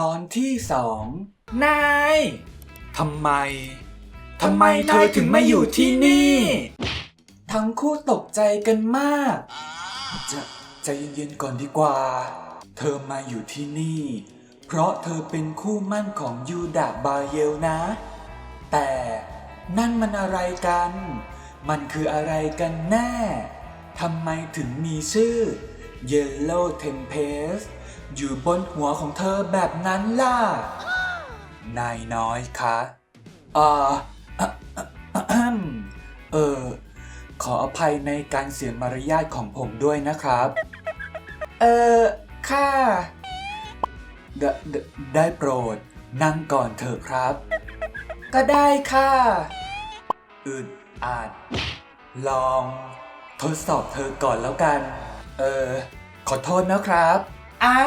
ตอนที่สองนายทำไมทำไมเธอถึงไม่อยู่ที่นี่ ทั้งคู่ตกใจกันมาก จะใจเย็นๆก่อนดีกว่า เธอมาอยู่ที่นี่ เพราะเธอเป็นคู่มั่นของยูดาบาเยลนะ แต่นั่นมันอะไรกัน มันคืออะไรกันแน่ทำไมถึงมีชื่อ Yellow Tempest อยู่บนหัวของเธอแบบนั้นล่ะ นายน้อยคะเอ่อเออ ขออภัยในการเสียมารยาทของผมด้วยนะครับ เออ ค่ะไดไดได้โปรด นั่งก่อนเถอะครับ ก็ได้ค่ะ อึดอัดลอง ทดสอบเธอก่อนแล้วกัน เออ ขอโทษนะครับอะ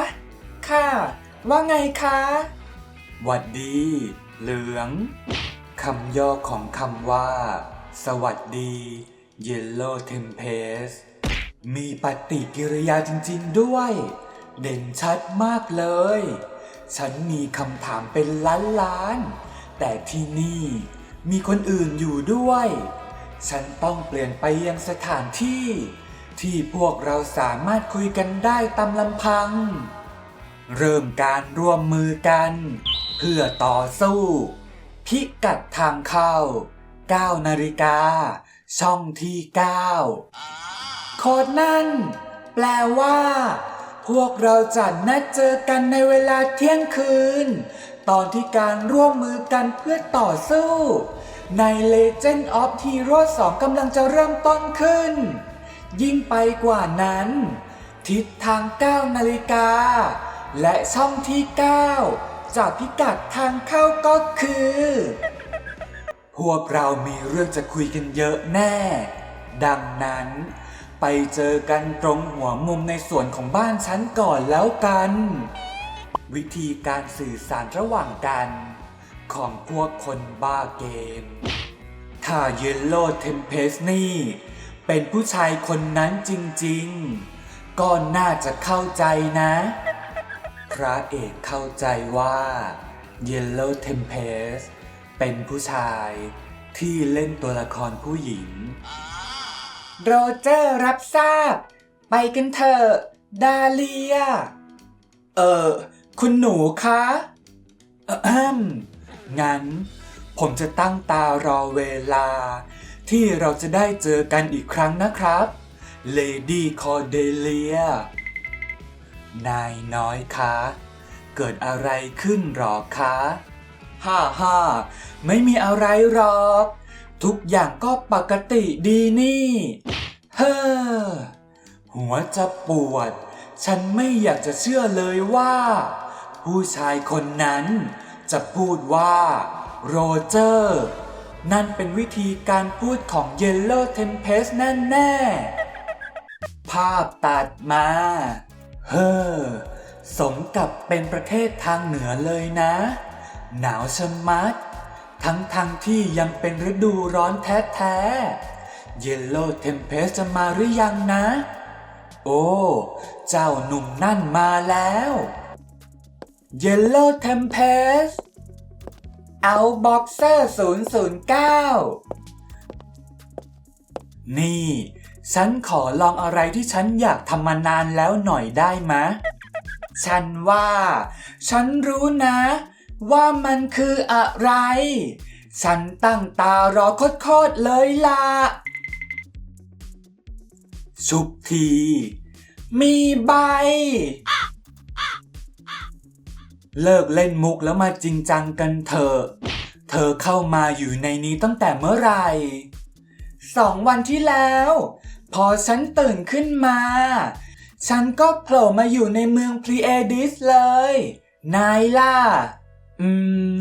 ค่ะ ว่าไงคะหวัดดี เหลือง คำย่อของคำว่า สวัสดี Yellow Tempest มีปฏิกิริยาจริงๆด้วย เด่นชัดมากเลย ฉันมีคำถามเป็นล้านๆแต่ที่นี่มีคนอื่นอยู่ด้วย ฉันต้องเปลี่ยนไปยังสถานที่ ที่พวกเราสามารถคุยกันได้ตามลำพัง เริ่มการร่วมมือกัน เพื่อต่อสู้ พิกัดทางเข้า 9 นาฬิกา ช่องที่ 9 โคดนั่น แปลว่า พวกเราจะนัดเจอกันในเวลาเที่ยงคืน ตอนที่การร่วมมือกันเพื่อต่อสู้ ใน Legend of Hero 2กำลังจะเริ่มต้นขึ้น ยิ่งไปกว่านั้น ทิศทาง 9 นาฬิกา และช่องที่ 9 จากพิกัดทางเข้าก็คือ พวกเรามีเรื่องจะคุยกันเยอะแน่ ดังนั้น ไปเจอกันตรงหัวมุมในส่วนของบ้านฉันก่อนแล้วกัน วิธีการสื่อสารระหว่างกัน ของพวกคนบ้าเกมถ้า Yellow Tempest นี่ เป็นผู้ชายคนนั้นจริงๆ ก็น่าจะเข้าใจนะ พระเอกเข้าใจว่า Yellow Tempest เป็นผู้ชายที่เล่นตัวละครผู้หญิง โรเจอร์รับทราบ ไปกันเถอะ ดาเลีย เออ คุณหนูคะอะแอมงั้น ผมจะตั้งตารอเวลา ที่เราจะได้เจอกันอีกครั้งนะครับเลดี้คอเดเลียนายน้อยคะ เกิดอะไรขึ้นหรอคะ ฮ่าฮ่าไม่มีอะไรหรอก ทุกอย่างก็ปกติดีนี่ เฮ้อ หัวจะปวด ฉันไม่อยากจะเชื่อเลยว่า ผู้ชายคนนั้นจะพูดว่า โรเจอร์ นั่นเป็นวิธีการพูดของ Yellow Tempest แน่ๆภาพตัดมา เฮ้อ สมกับเป็นประเทศทางเหนือเลยนะ หนาวชะมัด ทั้งทางๆที่ยังเป็นฤดูร้อนแท้ๆ Yellow Tempest จะมาหรือยังนะ โอ้ เจ้าหนุ่มนั่นมาแล้ว Yellow Tempest เอาบ็อกเซอร์ 009 นี่ ฉันขอลองอะไรที่ฉันอยากทำมานานแล้วหน่อยได้ไหมะ ฉันว่า ฉันรู้นะ ว่ามันคืออะไร ฉันตั้งตารอโคตรๆเลยล่ะ ชุบที มีใบ เลิกเล่นมุกแล้วมาจริงจังกันเถอะ เธอเข้ามาอยู่ในนี้ตั้งแต่เมื่อไหร่สองวันที่แล้ว พอฉันตื่นขึ้นมา ฉันก็โผล่มาอยู่ในเมืองพรีเอดิสเลย นายล่ะ อืม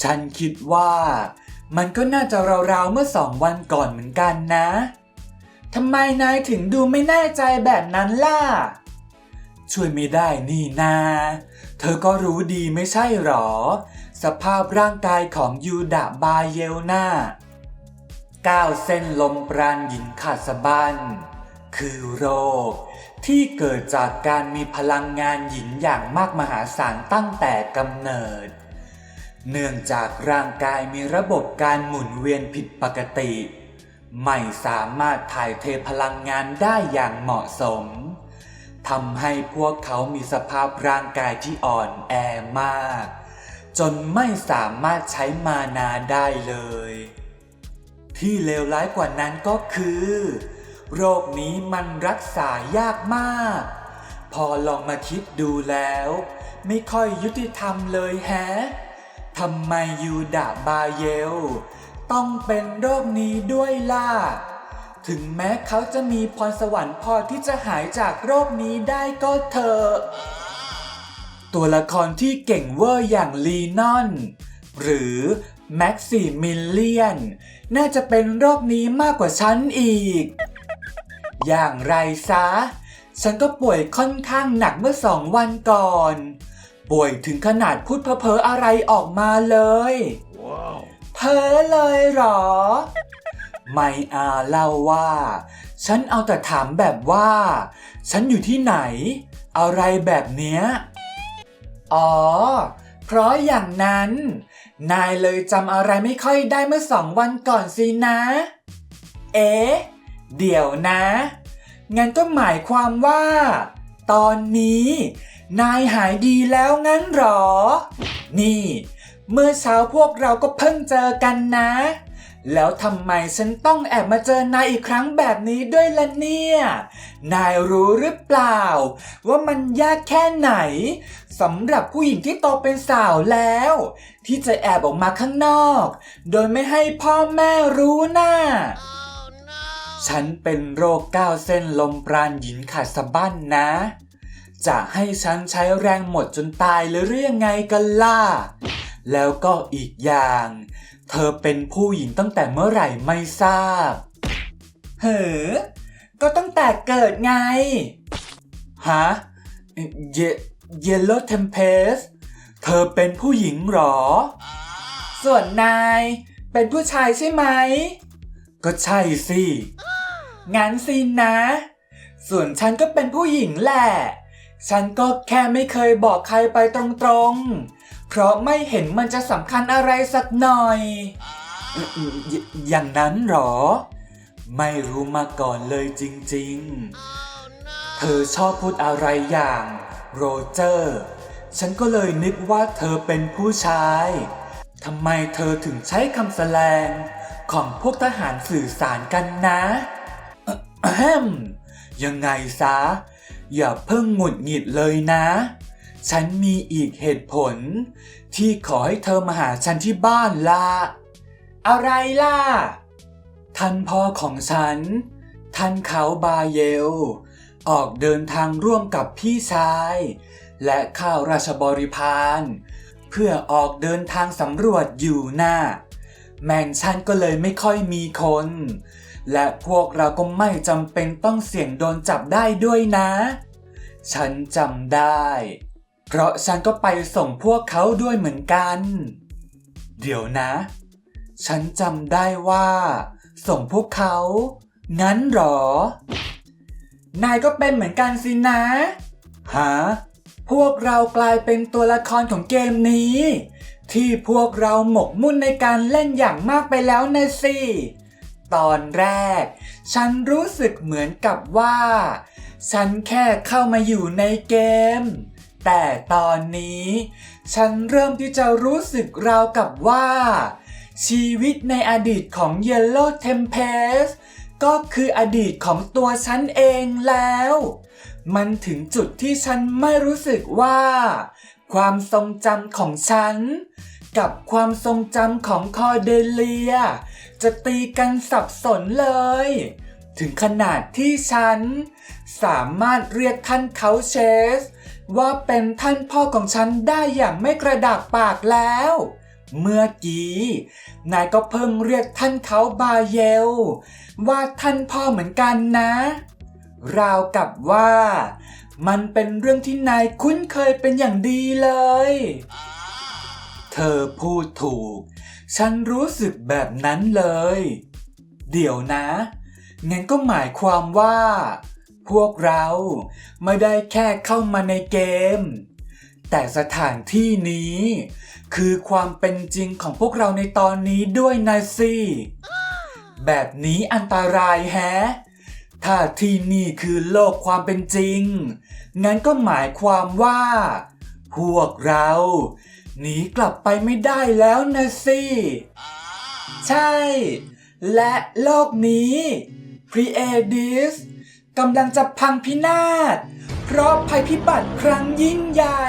ฉันคิดว่า มันก็น่าจะราวๆเมื่อสองวันก่อนเหมือนกันนะ ทำไมนายถึงดูไม่แน่ใจแบบนั้นล่ะ ช่วยไม่ได้นี่นา เธอก็รู้ดีไม่ใช่หรอ สภาพร่างกายของยูดะบาเยลนาก้าวเส้นลมปราณหญิงขาดสะบั้นคือโรค ที่เกิดจากการมีพลังงานหยินอย่างมากมหาศาลตั้งแต่กำเนิด เนื่องจากร่างกายมีระบบการหมุนเวียนผิดปกติ ไม่สามารถถ่ายเทพลังงานได้อย่างเหมาะสม ทำให้พวกเขามีสภาพร่างกายที่อ่อนแอมาก จนไม่สามารถใช้มานาได้เลย ที่เลวร้ายกว่านั้นก็คือ โรคนี้มันรักษายากมาก พอลองมาคิดดูแล้ว ไม่ค่อยยุติธรรมเลยแฮะทำไมยูดาบาเยล ต้องเป็นโรคนี้ด้วยล่ะ ถึงแม้เขาจะมีพรสวรรค์พอที่จะหายจากโรคนี้ได้ก็เถอะตัวละครที่เก่งเวอร์อย่างลีนอน หรือแม็กซิมิลเลียน น่าจะเป็นโรคนี้มากกว่าฉันอีก อย่างไรซะ ฉันก็ป่วยค่อนข้างหนักเมื่อสองวันก่อน ป่วยถึงขนาดพูดเพ้อๆอะไรออกมาเลยเพ้อเลยเหรอ ไม่อาเล่าว่า ฉันเอาแต่ถามแบบว่า ฉันอยู่ที่ไหน อะไรแบบเนี้ย อ๋อ เพราะอย่างนั้น นายเลยจำอะไรไม่ค่อยได้เมื่อสองวันก่อนสินะ เอ๊ะ เดี๋ยวนะ งั้นก็หมายความว่า ตอนนี้ นายหายดีแล้วงั้นหรอ นี่ เมื่อเช้าพวกเราก็เพิ่งเจอกันนะ แล้วทำไมฉันต้องแอบมาเจอนายอีกครั้งแบบนี้ด้วยล่ะเนี่ย นายรู้หรือเปล่า ว่ามันยากแค่ไหนสำหรับผู้หญิงที่โตเป็นสาวแล้ว ที่จะแอบออกมาข้างนอก โดยไม่ให้พ่อแม่รู้น่ะฉันเป็นโรคก้าวเส้นลมปราณหยินขาดสะบั้นนะ จะให้ฉันใช้แรงหมดจนตายเลยหรืองไงกันล่ะ แล้วก็อีกอย่าง เธอเป็นผู้หญิงตั้งแต่เมื่อไหร่ไม่ทราบเฮ้อก็ตั้งแต่เกิดไง ฮะ เย Yellow Tempest เธอเป็นผู้หญิงหรอ ส่วนนายเป็นผู้ชายใช่ไหม ก็ใช่สิ งั้นสินะ ส่วนฉันก็เป็นผู้หญิงแหละ ฉันก็แค่ไม่เคยบอกใครไปตรงๆ เพราะไม่เห็นมันจะสำคัญอะไรสักหน่อย อย่างนั้นหรอ ไม่รู้มาก่อนเลยจริง ๆ เธอชอบพูดอะไรอย่างโรเจอร์ ฉันก็เลยนึกว่าเธอเป็นผู้ชายทำไมเธอถึงใช้คำแสลงของพวกทหารสื่อสารกันนะอะอะแฮมยังไงซะ อย่าเพิ่งหงุดหงิดเลยนะ ฉันมีอีกเหตุผล ที่ขอให้เธอมาหาฉันที่บ้านละอะไรล่ะ ท่านพ่อของฉัน ท่านเขาบาเยล ออกเดินทางร่วมกับพี่ชาย และข้าวราชบริพาร เพื่อออกเดินทางสำรวจอยู่น่ะแมนชั่นก็เลยไม่ค่อยมีคน และพวกเราก็ไม่จำเป็นต้องเสี่ยงโดนจับได้ด้วยนะ ฉันจำได้ เพราะฉันก็ไปส่งพวกเขาด้วยเหมือนกัน เดี๋ยวนะ ฉันจำได้ว่า ส่งพวกเขา งั้นหรอ นายก็เป็นเหมือนกันสินะ ฮะ พวกเรากลายเป็นตัวละครของเกมนี้ ที่พวกเราหมกมุ่นในการเล่นอย่างมากไปแล้วนะสิ ตอนแรก ฉันรู้สึกเหมือนกับว่า ฉันแค่เข้ามาอยู่ในเกม แต่ตอนนี้ ฉันเริ่มที่จะรู้สึกราวกับว่า ชีวิตในอดีตของ Yellow Tempest ก็คืออดีตของตัวฉันเองแล้ว มันถึงจุดที่ฉันไม่รู้สึกว่า ความทรงจำของฉัน กับความทรงจำของคอเดเลีย จะตีกันสับสนเลย ถึงขนาดที่ฉัน สามารถเรียกท่านเขาเชส ว่าเป็นท่านพ่อของฉันได้อย่างไม่กระดากปากแล้ว เมื่อกี้ นายก็เพิ่งเรียกท่านเขาบาเยล ว่าท่านพ่อเหมือนกันนะ ราวกับว่า มันเป็นเรื่องที่นายคุ้นเคยเป็นอย่างดีเลย เธอพูดถูก ฉันรู้สึกแบบนั้นเลย เดี๋ยวนะ งั้นก็หมายความว่า พวกเราไม่ได้แค่เข้ามาในเกม แต่สถานที่นี้ คือความเป็นจริงของพวกเราในตอนนี้ด้วยนะสิแบบนี้อันตรายแฮะ ถ้าที่นี่คือโลกความเป็นจริง งั้นก็หมายความว่า พวกเราหนีกลับไปไม่ได้แล้วนะสิ ใช่ และโลกนี้ พรีเอดิสกำลังจะพังพินาศ เพราะภัยพิบัติครั้งยิ่งใหญ่